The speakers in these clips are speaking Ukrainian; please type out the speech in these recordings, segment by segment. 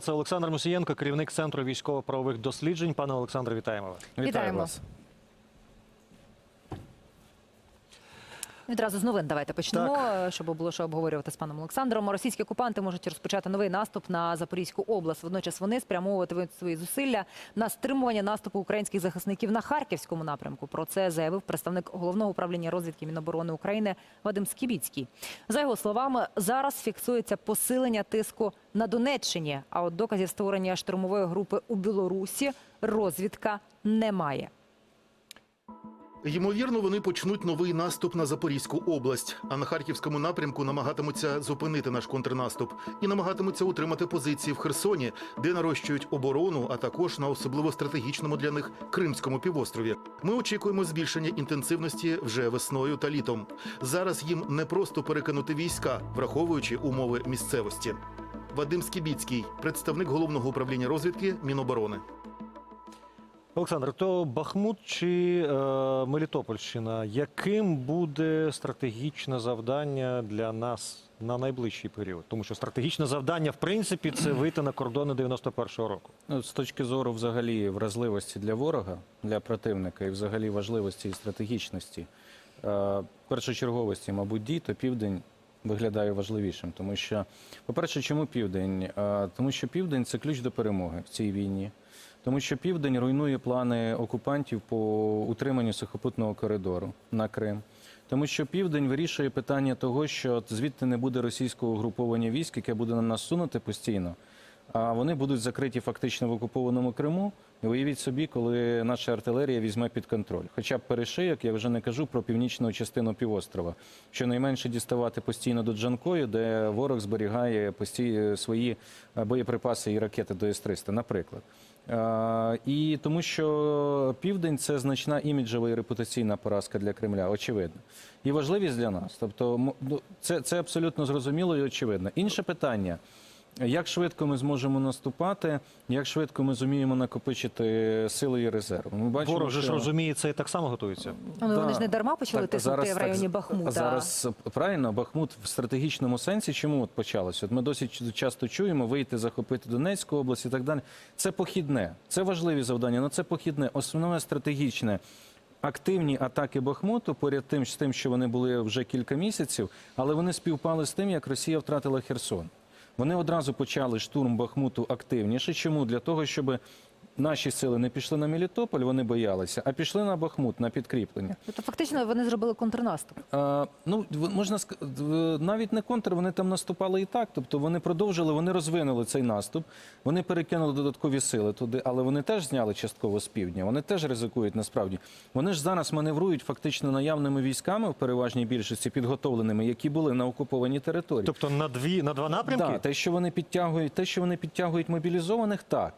Це Олександр Мусієнко, керівник центру військово-правових досліджень. Пане Олександре, вітаємо вас. Вітаємо. вас. Відразу з новин давайте почнемо, щоб було що обговорювати з паном Олександром. Російські окупанти можуть розпочати новий наступ на Запорізьку область. Водночас вони спрямовуватимуть свої зусилля на стримування наступу українських захисників на харківському напрямку. Про це заявив представник головного управління розвідки Міноборони України Вадим Скібіцький. За його словами, зараз фіксується посилення тиску на Донеччині. А от доказів створення штурмової групи у Білорусі розвідка не має. Ймовірно, вони почнуть новий наступ на Запорізьку область, а на харківському напрямку намагатимуться зупинити наш контрнаступ і намагатимуться утримати позиції в Херсоні, де нарощують оборону, а також на особливо стратегічному для них Кримському півострові. Ми очікуємо збільшення інтенсивності вже весною та літом. Зараз їм не просто перекинути війська, враховуючи умови місцевості. Вадим Скібіцький, представник головного управління розвідки Міноборони. Олександр, то Бахмут чи е, Мелітопольщина, яким буде стратегічне завдання для нас на найближчий період? Тому що стратегічне завдання, в принципі, це вийти на кордони 91-го року. Ну, з точки зору взагалі вразливості для ворога, для противника і взагалі важливості і стратегічності, е, першочерговості, мабуть, дій, то південь виглядає важливішим. Тому що, по-перше, чому південь? Е, Тому що південь це ключ до перемоги в цій війні. Тому що південь руйнує плани окупантів по утриманню сухопутного коридору на Крим. Тому що південь вирішує питання того, що звідти не буде російського угруповання військ, яке буде на нас сунути постійно. А вони будуть закриті фактично в окупованому Криму. І уявіть собі, коли наша артилерія візьме під контроль. Хоча б перешийок, я вже не кажу про північну частину півострова. Щонайменше діставати постійно до Джанкою, де ворог зберігає постій... свої е, боєприпаси і ракети до С-300, наприклад. Е, І тому, що південь це значна іміджова і репутаційна поразка для Кремля, очевидно. І важливість для нас. Тобто, ну, це, це абсолютно зрозуміло і очевидно. Інше питання. Як швидко ми зможемо наступати, як швидко ми зуміємо накопичити сили і резерви? Ми бачимо, Ворог же ж що- розуміє це і так само готується. Ну, Да. вони ж не дарма почали Так, тиснути в районі так, Бахмута. Зараз правильно, Бахмут в стратегічному сенсі. Чому от почалося? От ми досить часто чуємо вийти, захопити Донецьку область і так далі. Це похідне, це важливі завдання, але це похідне. Основне стратегічне. Активні атаки Бахмуту поряд тим, з тим, що вони були вже кілька місяців, але вони співпали з тим, як Росія втратила Херсон. Вони одразу почали штурм Бахмуту активніше. Чому? Для того, щоб наші сили не пішли на Мелітополь, вони боялися, а пішли на Бахмут на підкріплення. Тобто, фактично, вони зробили контрнаступ. А, ну, можна ск- навіть не контр, вони там наступали і так. Тобто вони продовжили, вони розвинули цей наступ, вони перекинули додаткові сили туди, але вони теж зняли частково з півдня. Вони теж ризикують насправді. Вони ж зараз маневрують фактично наявними військами в переважній більшості підготовленими, які були на окупованій території. Тобто на дві на два напрямки. Да, те, що вони підтягують, те, що вони підтягують мобілізованих, так.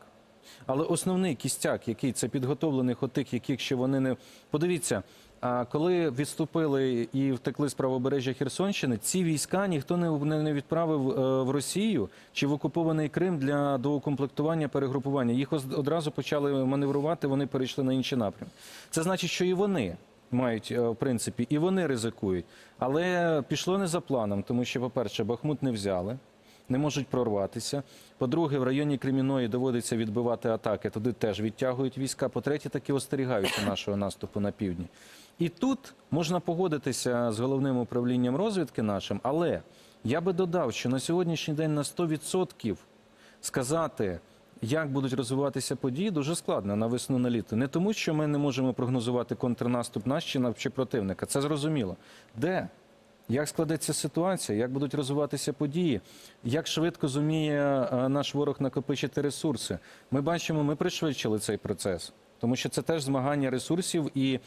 Але основний кістяк, який це підготовлених отих, яких ще вони не подивіться. А коли відступили і втекли з правобережжя Херсонщини, ці війська ніхто не, відправив е, в Росію чи в окупований Крим для доукомплектування, перегрупування. Їх одразу почали маневрувати, вони перейшли на інші напрямки. Це значить, що і вони мають е, в принципі, і вони ризикують. Але пішло не за планом, тому що, по-перше, Бахмут не взяли не можуть прорватися. По-друге, в районі Креміної доводиться відбивати атаки, туди теж відтягують війська. По-третє, таки остерігаються нашого наступу на півдні. І тут можна погодитися з головним управлінням розвідки нашим, але я би додав, що на сьогоднішній день на 100% сказати. Як будуть розвиватися події, дуже складно на весну на літо. Не тому, що ми не можемо прогнозувати контрнаступ наш чи, противника. Це зрозуміло. Де? Як складеться ситуація, як будуть розвиватися події, як швидко зуміє е, наш ворог накопичити ресурси? Ми бачимо, ми пришвидшили цей процес, тому що це теж змагання ресурсів і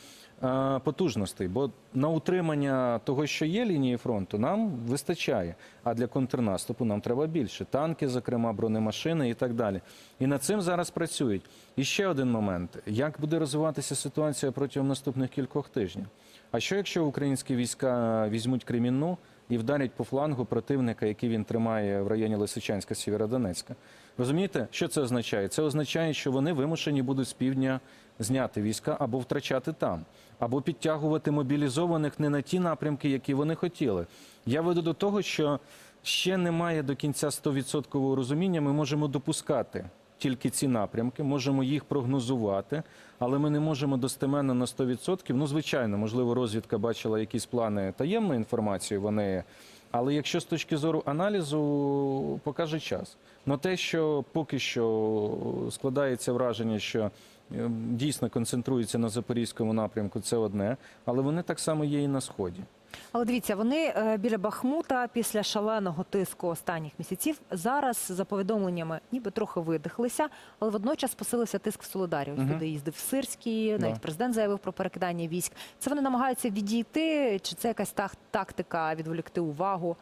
е, потужностей. Бо на утримання того, що є лінії фронту, нам вистачає. А для контрнаступу нам треба більше. Танки, зокрема, бронемашини і так далі. І над цим зараз працюють. І ще один момент: як буде розвиватися ситуація протягом наступних кількох тижнів? А що якщо українські війська візьмуть Кремінну і вдарять по флангу противника, який він тримає в районі Лисичанська, Сєвєродонецька? Розумієте, що це означає? Це означає, що вони вимушені будуть з півдня зняти війська або втрачати там, або підтягувати мобілізованих не на ті напрямки, які вони хотіли. Я веду до того, що ще немає до кінця 100% розуміння. Ми можемо допускати тільки ці напрямки, можемо їх прогнозувати, але ми не можемо достеменно на 100%. Ну, звичайно, можливо, розвідка бачила якісь плани таємної інформації. Вони, але якщо з точки зору аналізу покаже час. Ну те, що поки що складається враження, що е, дійсно концентруються на запорізькому напрямку, це одне, але вони так само є і на сході. Але дивіться, вони е, біля Бахмута після шаленого тиску останніх місяців зараз за повідомленнями ніби трохи видихлися, але водночас посилився тиск в Солидарі. Ось туди їздив Сирський, навіть Да. президент заявив про перекидання військ. Це вони намагаються відійти, чи це якась тактика відволікти увагу?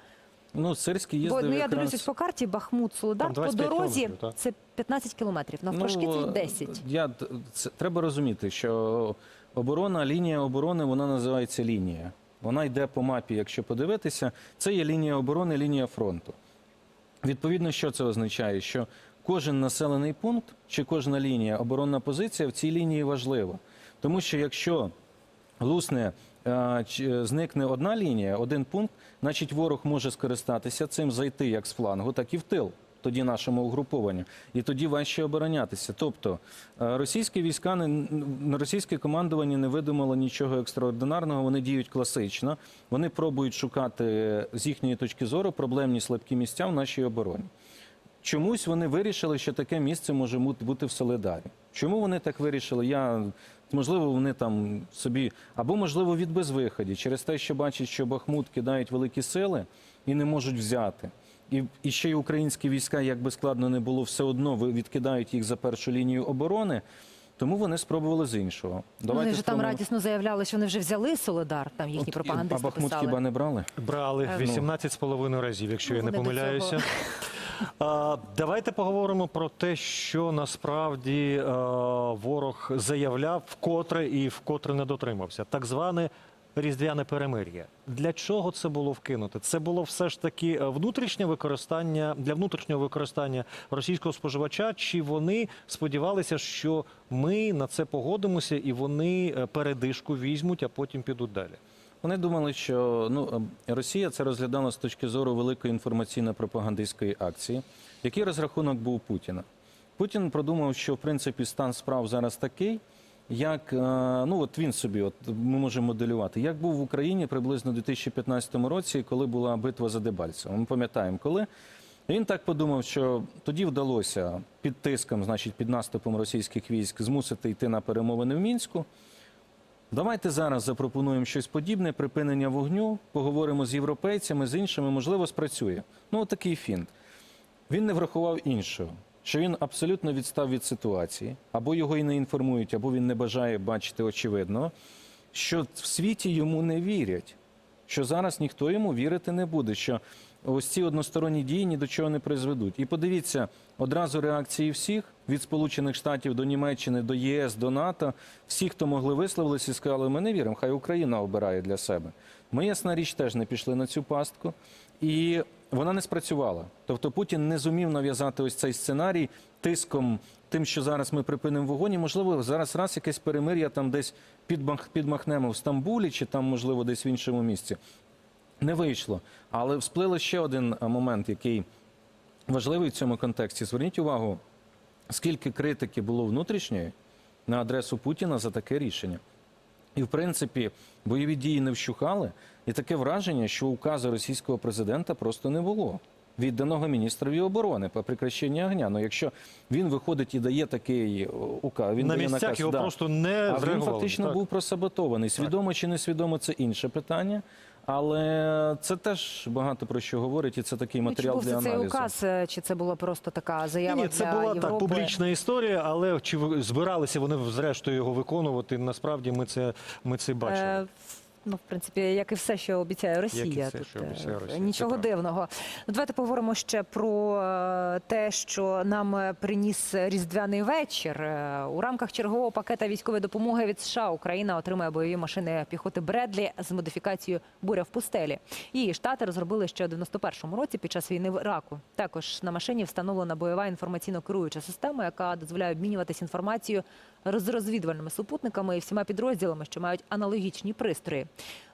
Ну, Сирський їздив Бо ну я якраз... дивлюся по карті Бахмут, Солидар Там по дорозі це 15 кілометрів. Навпрошки Ну, це 10. Я, це, треба розуміти, що оборона, лінія оборони, вона називається лінія. Вона йде по мапі, якщо подивитися, це є лінія оборони, лінія фронту. Відповідно, що це означає? Що кожен населений пункт чи кожна лінія, оборонна позиція в цій лінії важлива. Тому що якщо лусне, е, чи- зникне одна лінія, один пункт, значить ворог може скористатися цим, зайти як з флангу, так і в тил. Тоді нашому угрупованню, і тоді важче оборонятися. Тобто е, російські війська не російське командування не видумало нічого екстраординарного. Вони діють класично. Вони пробують шукати е, з їхньої точки зору проблемні слабкі місця в нашій обороні. Чомусь вони вирішили, що таке місце може бути в Солидарі. Чому вони так вирішили? Я можливо, вони там собі або можливо від безвиході, через те, що бачать, що Бахмут кидають великі сили і не можуть взяти. І, і ще й українські війська, як би складно не було, все одно ви- відкидають їх за першу лінію оборони. Тому вони спробували з іншого. Вони ж там радісно заявляли, що вони вже взяли Солидар, там їхні От, пропагандисти А Бахмут писали. хіба не брали? Брали Е, ну. 18 з половиною разів, якщо Ну, я не помиляюся. А, давайте поговоримо про те, що насправді е, ворог заявляв вкотре і вкотре не дотримався. Так зване різдвяне перемир'я. Для чого це було вкинуте? Це було все ж таки е, внутрішнє використання для внутрішнього використання російського споживача. Чи вони сподівалися, що ми на це погодимося і вони е, передишку візьмуть, а потім підуть далі? Вони думали, що ну е, Росія це розглядала з точки зору великої інформаційно-пропагандистської акції. Який розрахунок був Путіна? Путін продумав, що в принципі стан справ зараз такий, як е, ну от він собі, от ми можемо моделювати, як був в Україні приблизно у 2015 році, коли була битва за Дебальцеве. Ми пам'ятаємо, коли. Він так подумав, що тоді вдалося під тиском, значить, під наступом російських військ, змусити йти на перемовини в мінську. Давайте зараз запропонуємо щось подібне, припинення вогню, поговоримо з європейцями, з іншими, можливо, спрацює. Ну, такий фінт. Він не врахував іншого, що він абсолютно відстав від ситуації, або його і не інформують, або він не бажає бачити очевидно, що в світі йому не вірять, що зараз ніхто йому вірити не буде, що ось ці односторонні дії ні до чого не призведуть. І подивіться, одразу реакції всіх від Сполучених Штатів до Німеччини, до ЄС, до НАТО, всі, хто могли висловилися сказали, ми не віримо, хай Україна обирає для себе. Ми, ясна річ, теж не пішли на цю пастку. І вона не спрацювала. Тобто Путін не зумів нав'язати ось цей сценарій тиском, тим, що зараз ми припинимо вогонь. І, можливо, зараз раз якесь перемир'я там десь підмах, підмахнемо в Стамбулі чи там, можливо, десь в іншому місці. Не вийшло. Але всплив ще один момент, який важливий в цьому контексті. Зверніть увагу, скільки критики було внутрішньої на адресу Путіна за таке рішення. І, в принципі, бойові дії не вщухали, і таке враження, що указу російського президента просто не було. Відданого міністрові оборони по прекращенню огня. Ну, якщо він виходить і дає такий о, указ, він на дає місцях наказ, його да. просто не А він фактично Так. був просаботований. Свідомо чи несвідомо, це інше питання. Але це теж багато про що говорить, і це такий Ну, чи матеріал був для це цей аналізу. указ, е, чи це була просто така заява Ні, це для була Європи? так публічна історія, але чи збиралися вони зрештою його виконувати? Насправді ми це ми це бачили. Е, в- Ну, в принципі, як і все, що обіцяє Росія. все, Тут, що е, обіцяє Росія, Нічого це дивного. Ну, давайте поговоримо ще про е, те, що нам е, приніс різдвяний вечір. У рамках чергового пакета військової допомоги від США Україна отримає бойові машини піхоти Бредлі з модифікацією буря в пустелі. Її штати розробили ще у 91-му році під час війни в Іраку. Також на машині встановлена бойова інформаційно керуюча система, яка дозволяє обмінюватися інформацією з розвідувальними супутниками і всіма підрозділами, що мають аналогічні пристрої.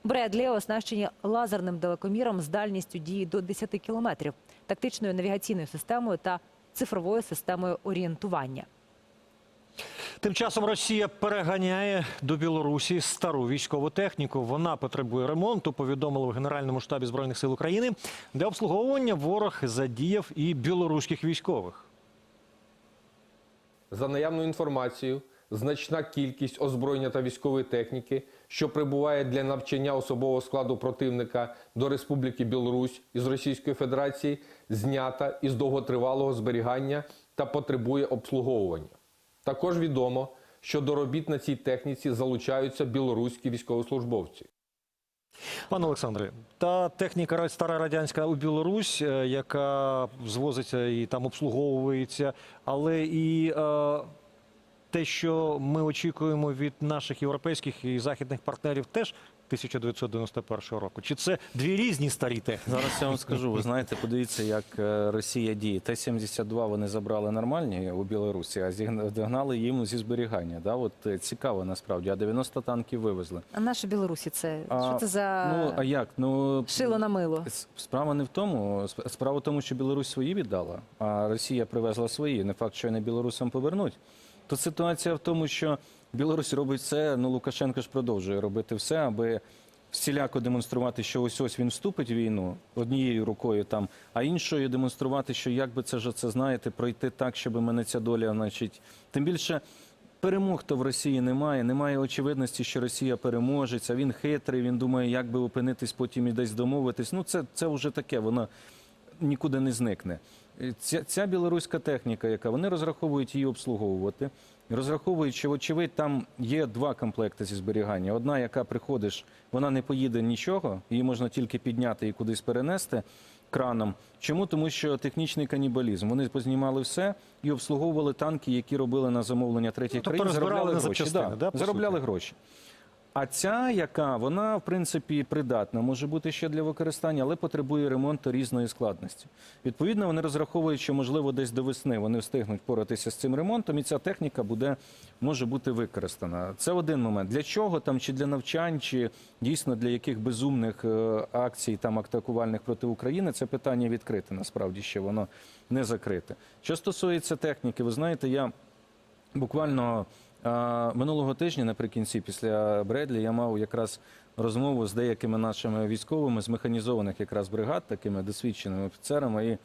Бредлі оснащені лазерним далекоміром з дальністю дії до 10 кілометрів, тактичною навігаційною системою та цифровою системою орієнтування. Тим часом Росія переганяє до Білорусі стару військову техніку. Вона потребує ремонту. Повідомили в Генеральному штабі збройних сил України. Для обслуговування ворог задіяв і білоруських військових. За наявною інформацією, значна кількість озброєння та військової техніки, що прибуває для навчання особового складу противника до Республіки Білорусь із Російської Федерації, знята із довготривалого зберігання та потребує обслуговування. Також відомо, що до робіт на цій техніці залучаються білоруські військовослужбовці. Пане Олександре, та техніка стара радянська у Білорусь, е, яка звозиться і там обслуговується, але і е, те, що ми очікуємо від наших європейських і західних партнерів, теж 1991 року. Чи це дві різні старі техніки? Зараз я вам скажу, ви знаєте, подивіться, як е, Росія діє. Т-72 вони забрали нормальні у Білорусі, а догнали їм зі зберігання. Да? От е, цікаво насправді, а 90 танків вивезли. А наші Білорусі це А, що це за Ну, а як? Ну, шило на мило? Справа не в тому. Справа в тому, що Білорусь свої віддала, а Росія привезла свої. Не факт, що й не білорусам повернуть. Тут ситуація в тому, що Білорусь робить все. Ну Лукашенко ж продовжує робити все, аби всіляко демонструвати, що ось ось він вступить в війну однією рукою там, а іншою демонструвати, що як би це ж це знаєте, пройти так, щоб мене ця доля, значить, тим більше. Перемог то в Росії немає. Немає очевидності, що Росія переможеться. Він хитрий. Він думає, як би опинитись потім і десь домовитись. Ну це, це вже таке. Воно нікуди не зникне. Ця, ця білоруська техніка, яка вони розраховують її обслуговувати, розраховують, що очевидь там є два комплекти зі зберігання. Одна, яка приходиш, вона не поїде нічого, її можна тільки підняти і кудись перенести краном. Чому? Тому що технічний канібалізм. Вони познімали все і обслуговували танки, які робили на замовлення третіх Тобто країн. розбирали заробляли на гроші. запчастини, да, по заробляли суті? гроші. А ця, яка вона в принципі придатна, може бути ще для використання, але потребує ремонту різної складності. Відповідно, вони розраховують, що можливо десь до весни вони встигнуть поратися з цим ремонтом, і ця техніка буде може бути використана. Це один момент. Для чого там, чи для навчань, чи дійсно для яких безумних е, акцій там атакувальних проти України, це питання відкрите. Насправді ще воно не закрите. Що стосується техніки, ви знаєте, я буквально минулого тижня, наприкінці, після Бредлі, я мав якраз розмову з деякими нашими військовими з механізованих якраз бригад, такими досвідченими офіцерами. І,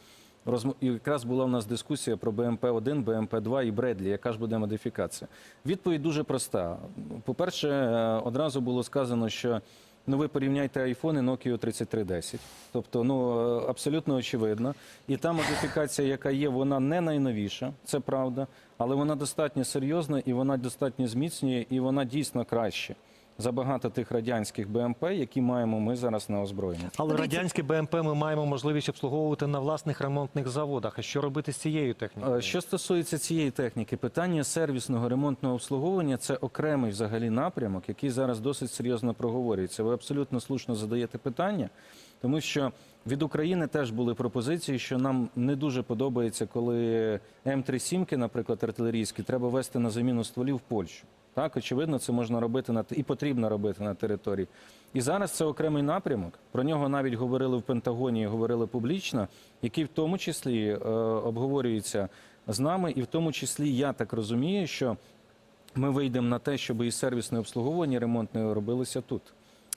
і якраз була в нас дискусія про БМП-1, БМП-2 і Бредлі, яка ж буде модифікація. Відповідь дуже проста. По-перше, е, одразу було сказано, що Ну, ви порівняйте айфони Nokia 3310. Тобто, ну е, абсолютно очевидно. І та модифікація, яка є, вона не найновіша, це правда, але вона достатньо серйозна і вона достатньо зміцнює, і вона дійсно краще за багато тих радянських БМП, які маємо ми зараз на озброєнні. Але радянське БМП ми маємо можливість обслуговувати на власних ремонтних заводах. А що робити з цією технікою? Е, Що стосується цієї техніки, питання сервісного ремонтного обслуговування це окремий взагалі напрямок, який зараз досить серйозно проговорюється. Ви абсолютно слушно задаєте питання, тому що від України теж були пропозиції, що нам не дуже подобається, коли М37, наприклад, артилерійські, треба вести на заміну стволів в Польщу. Так, очевидно, це можна робити на і потрібно робити на території. І зараз це окремий напрямок. Про нього навіть говорили в Пентагоні, говорили публічно, який в тому числі е, обговорюється з нами, і в тому числі я так розумію, що ми вийдемо на те, щоб і сервісне обслуговування і ремонтне робилося тут.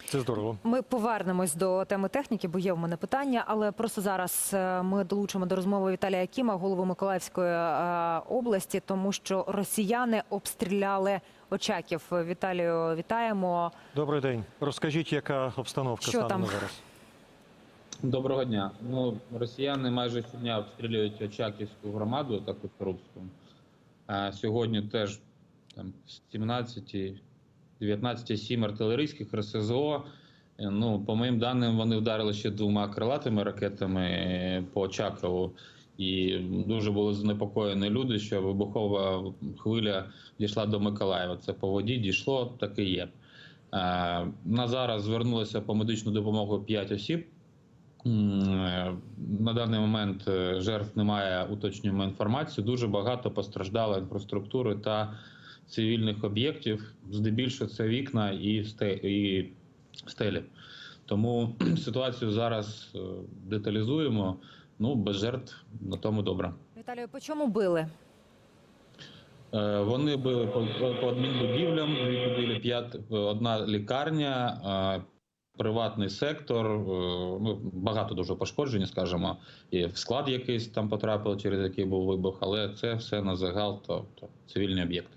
Це здорово. Ми повернемось до теми техніки, бо є в мене питання. Але просто зараз е, ми долучимо до розмови Віталія Кіма, голову Миколаївської е, області, тому що росіяни обстріляли Очаків. Віталію, вітаємо. Добрий день. Розкажіть, яка обстановка Що там? зараз? Доброго дня. Ну, росіяни майже щодня обстрілюють Очаківську громаду, таку Трубську. А сьогодні теж там 17, 19, 7 артилерійських РСЗО. Е, Ну, по моїм даним, вони вдарили ще двома крилатими ракетами е, по Очакову. І дуже були занепокоєні люди, що вибухова хвиля дійшла до Миколаєва. Це по воді дійшло, так і є. Е, На зараз звернулося по медичну допомогу 5 осіб. На даний момент жертв немає, уточнюємо інформацію. Дуже багато постраждало інфраструктури та цивільних об'єктів. Здебільшого це вікна і сте- і стелі. Тому ситуацію зараз е, деталізуємо. Ну, без жертв на тому добре. Віталію, по чому били? Е, Вони били по, по адмінбудівлям, дві будівлі, п'ять, одна лікарня, е, приватний сектор, е, ну, багато дуже пошкоджень, скажімо, і в склад якийсь там потрапив, через який був вибух, але це все на загал, тобто цивільний об'єкт.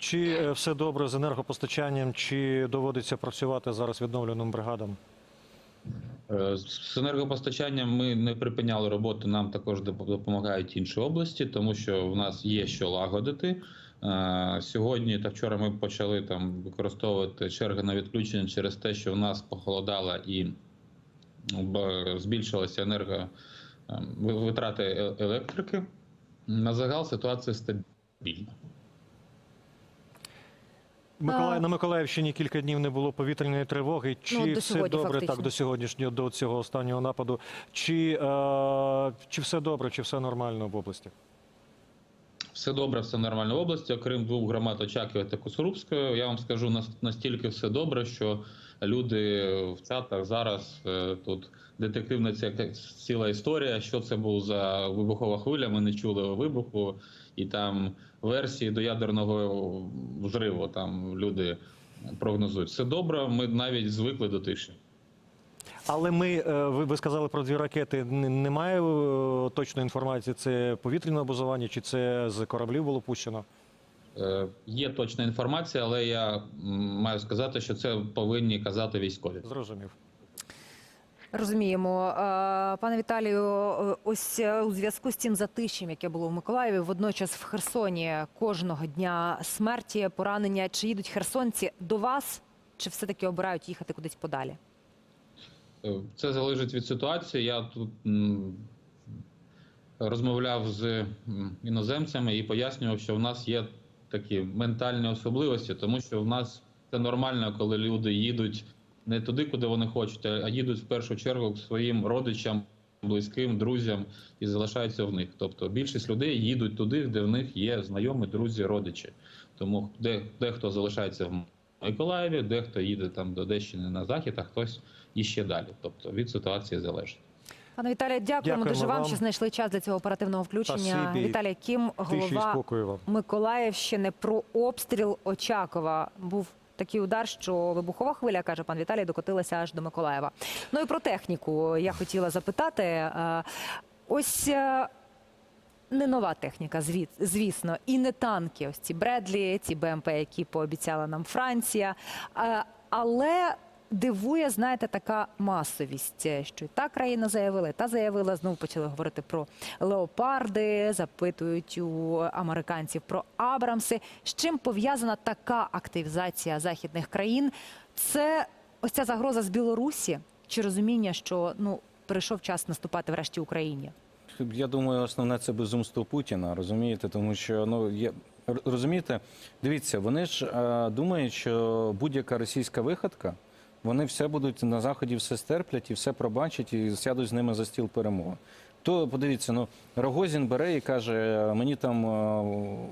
Чи е, все добре з енергопостачанням, чи доводиться працювати зараз відновленим бригадам? Е, З енергопостачанням ми не припиняли роботу. Нам також допомагають інші області, тому що в нас є що лагодити. Е, Сьогодні та вчора ми почали там використовувати черги на відключення через те, що в нас похолодало і б- збільшилася енерго е, витрати електрики. На загал ситуація стабільна. Миколаїв, на Миколаївщині кілька днів не було повітряної тривоги. Чи Ну, все сьогодні, добре фактично. так до сьогоднішнього, до цього останнього нападу? Чи, е, чи все добре, чи все нормально в області? Все добре, все нормально в області, окрім двох громад Очакова та Косорубської. Я вам скажу настільки все добре, що люди в чатах зараз е, тут детективна ця ціла історія. Що це був за вибухова хвиля? Ми не чули вибуху, і там версії до ядерного взриву. Там люди прогнозують. Все добре. Ми навіть звикли до тиші. Але ми, е, ви, ви сказали про дві ракети. Немає е, точної інформації, це повітряне базування, чи це з кораблів було пущено? Е, Є точна інформація, але я маю сказати, що це повинні казати військові. Зрозумів. Розуміємо, Е, пане Віталію, е, ось е, у зв'язку з цим затишем, яке було в Миколаєві, водночас в Херсоні кожного дня смерті, поранення. Чи їдуть херсонці до вас, чи все таки обирають їхати кудись подалі? Це залежить від ситуації. Я тут розмовляв з іноземцями і пояснював, що в нас є такі ментальні особливості, тому що в нас це нормально, коли люди їдуть не туди, куди вони хочуть, а їдуть в першу чергу к своїм родичам, близьким, друзям і залишаються в них. Тобто більшість людей їдуть туди, де в них є знайомі, друзі, родичі. Тому де, дехто залишається в Миколаєві, дехто їде там до Одещини на захід, а хтось іще далі. Тобто від ситуації залежить. Пане Віталію, дякуємо, Дякуємо дуже вам, вам. що знайшли час для цього оперативного включення. Спасибі. Віталій Кім, голова спокою. Миколаївщини про обстріл Очакова. Був такий удар, що вибухова хвиля, каже пан Віталій, докотилася аж до Миколаєва. Ну і про техніку я хотіла запитати. Е, Ось е, не нова техніка, звісно, і не танки. Ось ці Бредлі, ці БМП, які пообіцяла нам Франція. Е, Але дивує, знаєте, така масовість, е, що і та країна заявила, та заявила. Знову почали говорити про леопарди, запитують у американців про Абрамси. З чим пов'язана така активізація західних країн? Це ось ця загроза з Білорусі чи розуміння, що ну прийшов час наступати врешті Україні? Я думаю, основне це безумство Путіна, розумієте, тому що ну є розумієте, дивіться, вони ж е, думають, що будь-яка російська виходка, вони все будуть на заході, все стерплять і все пробачать, і сядуть з ними за стіл перемоги. То подивіться, ну Рогозін бере і каже: мені там е,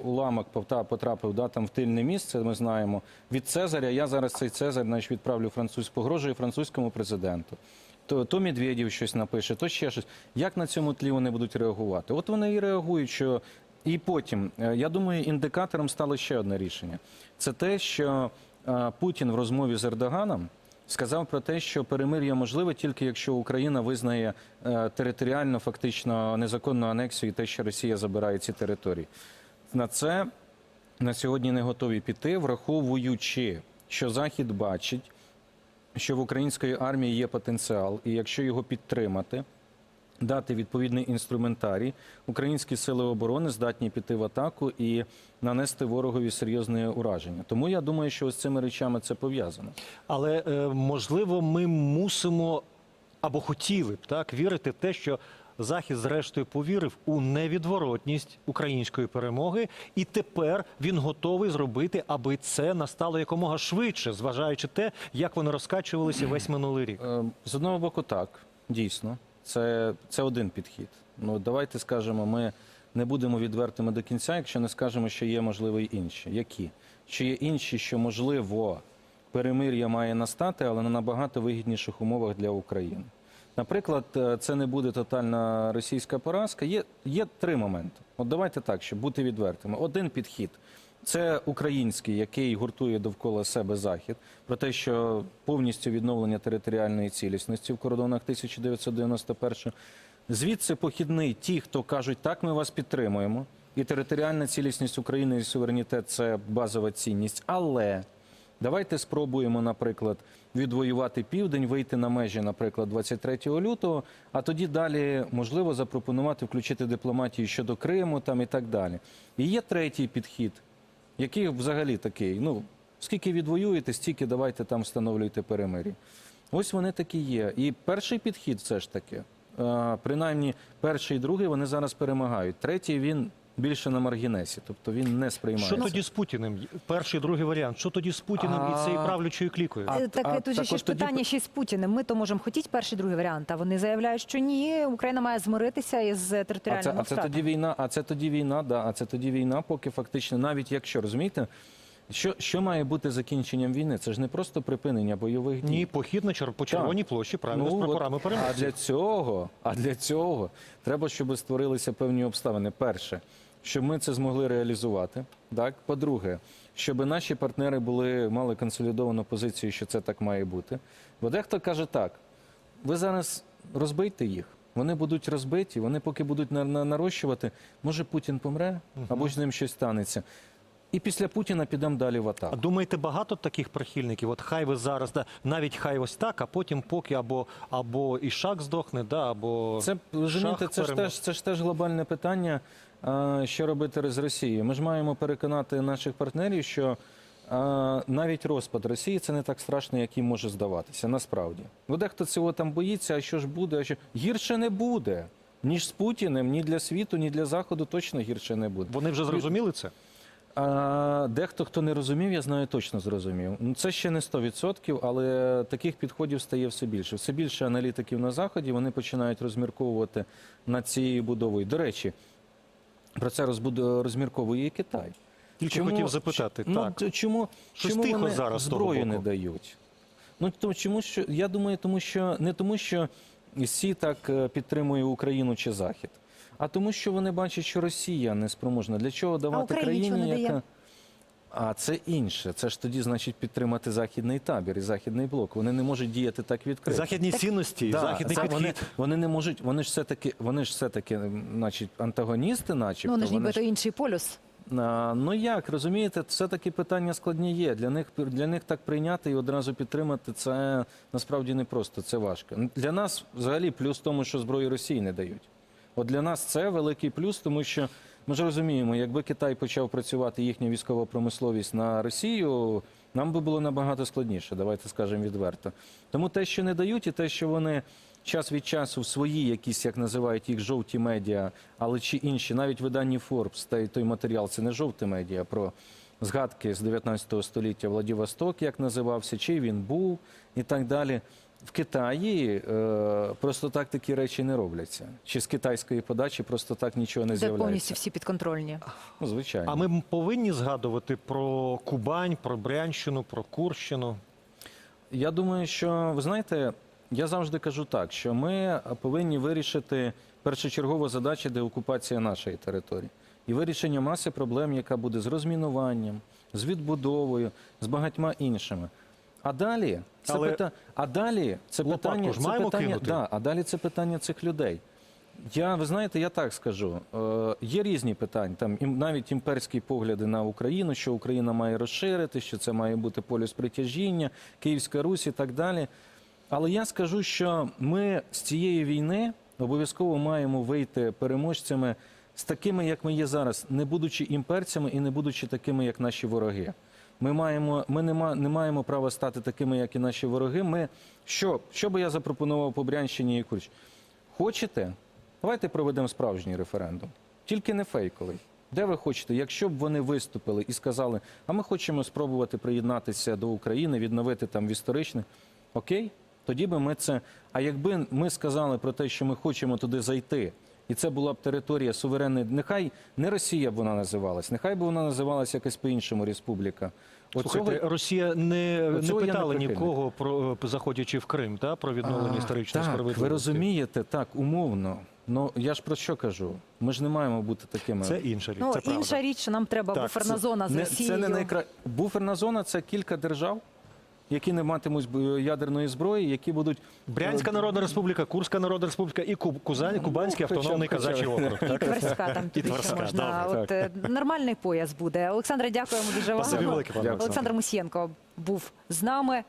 уламок потрапив да, там в тильне місце. Ми знаємо від Цезаря. Я зараз цей Цезарь значить, відправлю француз, погрожує французькому президенту то, то Медведєв щось напише, то ще щось. Як на цьому тлі вони будуть реагувати? От вони і реагують, що і потім, е, я думаю, індикатором стало ще одне рішення. Це те, що е, Путін в розмові з Ердоганом сказав про те, що перемир'я можливе тільки якщо Україна визнає е, територіально, фактично незаконну анексію і те, що Росія забирає ці території. На це на сьогодні не готові піти, враховуючи, що Захід бачить, що в української армії є потенціал, і якщо його підтримати, дати відповідний інструментарій, українські сили оборони здатні піти в атаку і нанести ворогові серйозне ураження. Тому я думаю, що з цими речами це пов'язано. Але е, можливо, ми мусимо або хотіли б так вірити в те, що Захід зрештою повірив у невідворотність української перемоги, і тепер він готовий зробити, аби це настало якомога швидше, зважаючи те, як вони розкачувалися весь минулий рік. Е, З одного боку, так, дійсно, це, це один підхід. Ну давайте скажемо, ми не будемо відвертими до кінця, якщо не скажемо, що є можливо й інші. Які? Чи є інші, що можливо перемир'я має настати, але на набагато вигідніших умовах для України. Наприклад, е, це не буде тотальна російська поразка. Є, є три моменти. От давайте так, щоб бути відвертими. Один підхід це український, який гуртує довкола себе захід, про те, що повністю відновлення територіальної цілісності в кордонах 1991 Звідси похідний ті, хто кажуть, так, ми вас підтримуємо, і територіальна цілісність України і суверенітет це базова цінність. Але давайте спробуємо, наприклад, відвоювати південь, вийти на межі, наприклад, 23 лютого, а тоді далі можливо запропонувати включити дипломатію щодо Криму там і так далі. І є третій підхід, який взагалі такий: ну скільки відвоюєте, стільки давайте там встановлюйте перемир'я. Ось вони такі є. І перший підхід, все ж таки, принаймні перший і другий вони зараз перемагають. Третій він більше на маргінесі, тобто він не сприймається. Що тоді з Путіним? Перший, другий варіант. Що тоді з Путіним і цією А- правлячою клікою? А- Е, так а тут же так ще ж тоді питання ще й з Путіним. Ми то можемо хотіти перший другий варіант, а вони заявляють, що ні, Україна має змиритися із А це, територіальними а це тоді війна, а це тоді війна, да, а це тоді війна, поки фактично, навіть якщо розумієте, що, що має бути закінченням війни? Це ж не просто припинення бойових дій. Ні, похід на чер... по червоній площі, правильно, з Ну, прапорами от, перемоги. А для цього, а для цього треба, щоб створилися певні обставини. Перше, щоб ми це змогли реалізувати. Так, по-друге, щоб наші партнери були мали консолідовану позицію, що це так має бути. Бо дехто каже так: ви зараз розбийте їх. Вони будуть розбиті, вони поки будуть на- на- нарощувати, може Путін помре, або ж з ним щось станеться. І після Путіна підемо далі в атаку. А думаєте, багато таких прихильників? От хай ви зараз, да, навіть хай ось так, а потім поки або, або Ішак здохне, да, або Це розумієте, це ж теж це ж теж глобальне питання. Що робити з Росією? Ми ж маємо переконати наших партнерів, що навіть розпад Росії це не так страшно, як їм може здаватися. Насправді, бо дехто цього там боїться. А що ж буде? А що гірше не буде ніж з Путіним, ні для світу, ні для заходу точно гірше не буде. вони вже зрозуміли це? А дехто, хто не розумів, я знаю, точно зрозумів. Ну, Це ще не 100%, але таких підходів стає все більше. Все більше аналітиків на заході вони починають розмірковувати над цією будовою. До речі, про це розбуд- розмірковує Китай. Тільки хотів запитати, Ну, так. чому, Щось чому тихо вони зараз зброю не дають? Ну тому, чому що я думаю, тому що не тому, що всі так е, підтримує Україну чи Захід, а тому, що вони бачать, що Росія неспроможна. Для чого давати країні, чого не дає? яка а це інше. Це ж тоді значить підтримати західний табір і західний блок. Вони не можуть діяти так відкрито. Західні цінності, Да, західний це підхід. вони, вони не можуть. Вони ж все таки, вони ж все таки, значить, антагоністи, начебто. Ну, вони ж вони нібито інший полюс. А, Ну як розумієте, все таки питання складні є. Для них для них так прийняти і одразу підтримати це насправді не просто, це важко. Для нас взагалі плюс в тому, що зброї Росії не дають. От для нас це великий плюс, тому що ми ж розуміємо, якби Китай почав працювати їхня військова промисловість на Росію, нам би було набагато складніше, давайте скажемо відверто. Тому те, що не дають, і те, що вони час від часу в свої якісь, як називають їх, жовті медіа, але чи інші, навіть виданні Forbes, та той матеріал, це не жовті медіа, про згадки з 19 століття Владивосток, як називався, чий він був і так далі. В Китаї е, просто так такі речі не робляться. Чи з китайської подачі просто так нічого не Де повністю всі підконтрольні. Ну, звичайно. А ми повинні згадувати про Кубань, про Брянщину, про Курщину. Я думаю, що ви знаєте, я завжди кажу так, що ми повинні вирішити першочергова задача деокупація нашої території і вирішення маси проблем, яка буде з розмінуванням, з відбудовою, з багатьма іншими. А далі це Але пита... а далі це лопатку питання, ж це маємо питання, кинути? да, а далі це питання цих людей. Я, ви знаєте, я так скажу. Е, є різні питання, там ім- навіть імперські погляди на Україну, що Україна має розширити, що це має бути полюс притяжіння, Київська Русь і так далі. Але я скажу, що ми з цієї війни обов'язково маємо вийти переможцями з такими, як ми є зараз, не будучи імперцями і не будучи такими, як наші вороги. Ми маємо, ми не, ма- не маємо права стати такими, як і наші вороги. Ми що, що би я запропонував по Брянщині і Курч? Хочете? Давайте проведемо справжній референдум, тільки не фейковий. Де ви хочете, якщо б вони виступили і сказали, а ми хочемо спробувати приєднатися до України, відновити там в історичних, окей, тоді би ми це. А якби ми сказали про те, що ми хочемо туди зайти і це була б територія суверенної. Нехай не Росія б вона називалась, нехай би вона називалась якось по-іншому республіка. Слухайте, цього- Росія не, не Оцього не питала прихильник. нікого про е, заходячи в Крим, та про відновлення А, історичної так, справедливості. Ви розумієте, так, умовно. Ну я ж про що кажу? Ми ж не маємо бути такими. Це інша річ. Ну, це правда. інша річ, що нам треба Так, буферна це зона з не, Росією. це не найкра... Буферна зона це кілька держав, які не матимуть ядерної зброї, які будуть Брянська Народна Республіка, Курська Народна Республіка і Куб, Кузань, Кубанський Ну, автономний хоча б. казачий округ. І Тверська там тобі ще можна. добре, От е, нормальний пояс буде. Олександре, дякуємо дуже вам. велике, Олександр Мусієнко був з нами.